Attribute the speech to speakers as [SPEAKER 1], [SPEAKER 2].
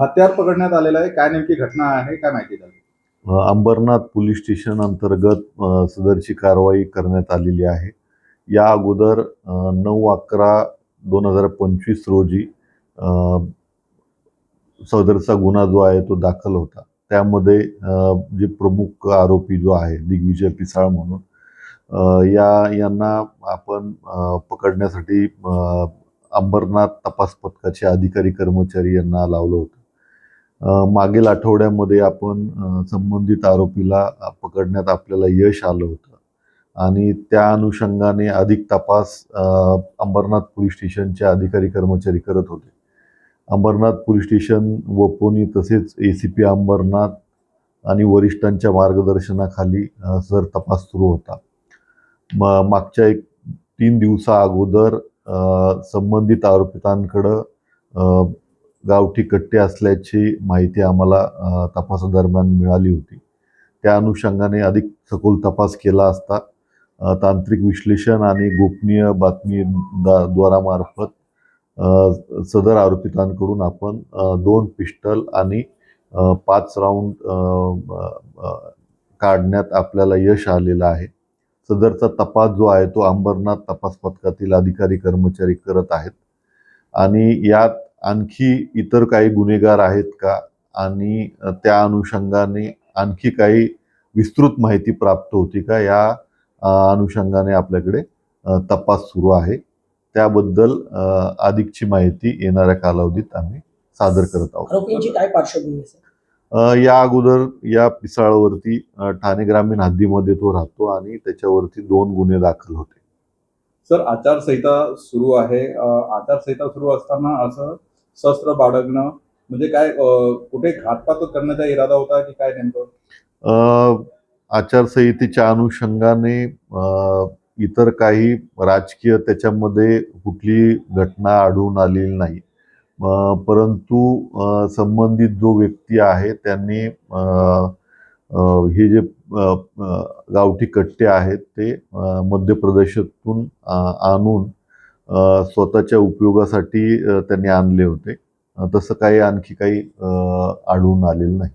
[SPEAKER 1] हत्यार पकडण्यात आलेलं आहे. काय नेमकी घटना आहे काय माहिती
[SPEAKER 2] झाली अंबरनाथ पोलीस स्टेशन अंतर्गत सदरची कारवाई करण्यात आलेली आहे. या अगोदर नऊ अकरा दोन हजार पंचवीस रोजी सदरचा गुन्हा जो आहे तो दाखल होता. त्यामध्ये जे प्रमुख आरोपी जो आहे दिग्विजय पिसाळ म्हणून या यांना आपण पकडण्यासाठी अंबरनाथ तपास पथकाचे अधिकारी कर्मचारी यांना लावलं होतं. मागील आठवड्यामध्ये आपण संबंधित आरोपीला पकडण्यात आपल्याला यश आलं होतं. आणि त्या अनुषंगाने अधिक तपास अंबरनाथ पोलीस स्टेशनचे अधिकारी कर्मचारी करत होते. अंबरनाथ पोलीस स्टेशन व पोनी तसेच ए सी पी अंबरनाथ आणि वरिष्ठांच्या मार्गदर्शनाखाली सर तपास सुरू होता. म मागच्या एक तीन दिवसा अगोदर संबंधित आरोपितांकडं गावठी कट्टे असल्याची माहिती आम्हाला तपासादरम्यान मिळाली होती. त्या अनुषंगाने अधिक सखोल तपास केला असता तांत्रिक विश्लेषण आणि गोपनीय बातमी दा द्वारामार्फत सदर आरोपितांकडून आपण दोन पिस्टल आणि पाच राऊंड काढण्यात आपल्याला यश आलेलं आहे. सदरचा तपास जो आहे तो अंबरनाथ तपास पथकातील अधिकारी कर्मचारी करत आहेत. आणि यात आणखी इतर काही गुन्हेगार आहेत का? आणि त्या अनुषंगाने आणखी काही विस्तृत माहिती प्राप्त होती का? या अनुषंगाने आपल्याकडे तपास सुरू आहे. त्याबद्दल अधिकची माहिती येणाऱ्या कालावधीत आम्ही सादर करत आहोत.
[SPEAKER 3] आरोपींची काय पार्श्वभूमी
[SPEAKER 2] या अगोदर या पिसाळवरती ठाणे ग्रामीण हद्दीमध्ये तो राहतो आणि त्याच्यावरती दोन गुन्हे दाखल होते.
[SPEAKER 1] सर आचारसंहिता सुरू आहे. आचारसंहिता सुरू असताना असं शस्त्र बाळगणं म्हणजे काय कुठे घातपात करण्याचा इरादा होता की काय नेमकं?
[SPEAKER 2] आचारसंहितेच्या अनुषंगाने इतर काही राजकीय त्याच्यामध्ये कुठली घटना आढळून आलेली नाही. परंतु संबंधित जो व्यक्ती आहे त्यांनी हे जे गावठी कट्टे आहेत ते मध्य प्रदेशातून आणून स्वतःच्या उपयोगासाठी त्यांनी आणले होते. तसं काही आणखी काही आढळून आलेलं नाही.